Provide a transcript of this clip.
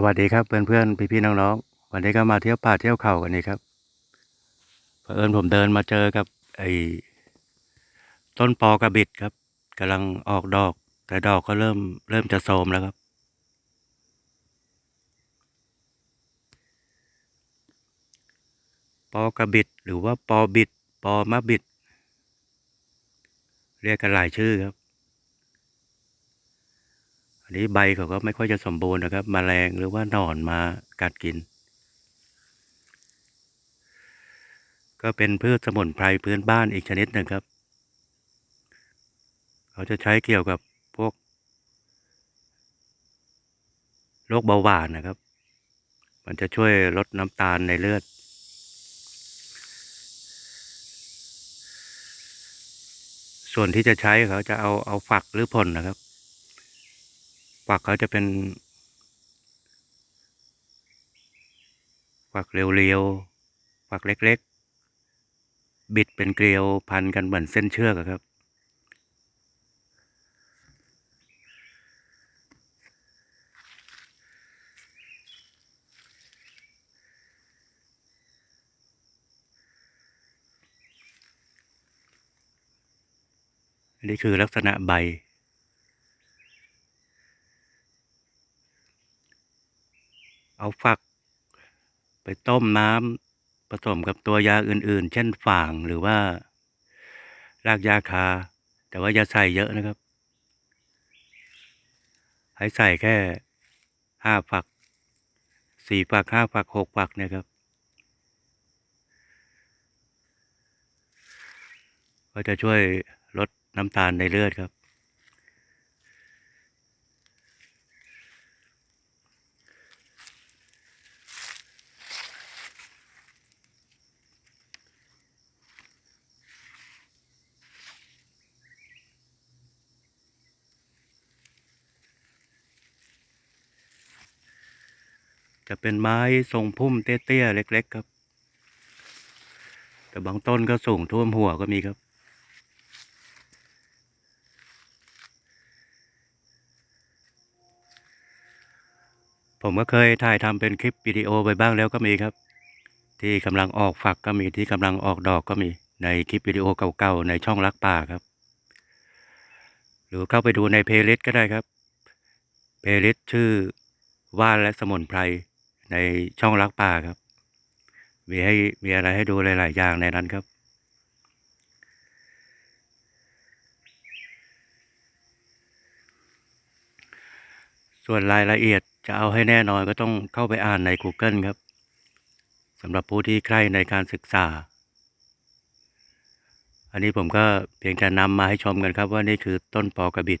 สวัสดีครับเพื่อนๆพี่ๆน้องๆวันนี้ก็มาเที่ยวป่าเที่ยวเขากันนี่ครับเผอิญผมเดินมาเจอกับไอ้ต้นปอกระบิดครับกำลังออกดอก แต่ดอกก็เริ่มเริ่มจะโทมแล้วครับ ปอกระบิดหรือว่าปอบิด ปอมะบิด เรียกกันหลายชื่อครับ อันนี้ใบเขาก็ไม่ค่อยจะสมบูรณ์นะครับมแมลงหรือว่าหนอนมากัดกิน ก็เป็นพืชสมุนไพรพื้นบ้านอีกชนิดหนึ่งครับ เขาจะใช้เกี่ยวกับพวกโรคเบาหวานนะครับ มันจะช่วยลดน้ำตาลในเลือดส่วนที่จะใช้เขาจะเอาเอาฝักหรือผลนะครับ ฝักเขาจะเป็นฝักเรียวๆฝักเล็กๆ บิดเป็นเกลียวพันกันเหมือนเส้นเชือกครับอันนี้คือลักษณะใบ เอาฝัก ไปต้มน้ำผสมกับตัวยาอื่น ๆ เช่นฝางหรือว่ารากยาคา แต่ว่าอย่าใส่เยอะนะครับ ให้ใส่แค่ห้าฝักสี่ฝักห้าฝักหกฝักเนี่ยครับก็จะช่วยลดน้ำตาลในเลือดครับ จะเป็นไม้ทรงพุ่มเตี้ยๆเล็ก ๆ ครับ แต่บางต้นก็สูงท่วมหัวก็มีครับ ผมก็เคยถ่ายทำเป็นคลิปวิดีโอไปบ้างแล้วก็มีครับ ที่กำลังออกฝักก็มีที่กำลังออกดอกก็มีในคลิปวิดีโอเก่าๆในช่องรักป่าครับ หรือเข้าไปดูในเพลย์ลิสต์ก็ได้ครับเพลย์ลิสต์ชื่อว่านและสมุนไพร ในช่องรักป่าครับ มีให้มีอะไรให้ดูหลาย ๆ อย่างในนั้นครับ ส่วนรายละเอียดจะเอาให้แน่นอนก็ต้องเข้าไปอ่านใน Google ครับสำหรับผู้ที่ใคร่ในการศึกษา อันนี้ผมก็เพียงแต่นำมาให้ชมกันครับว่านี่คือต้นปอกระบิด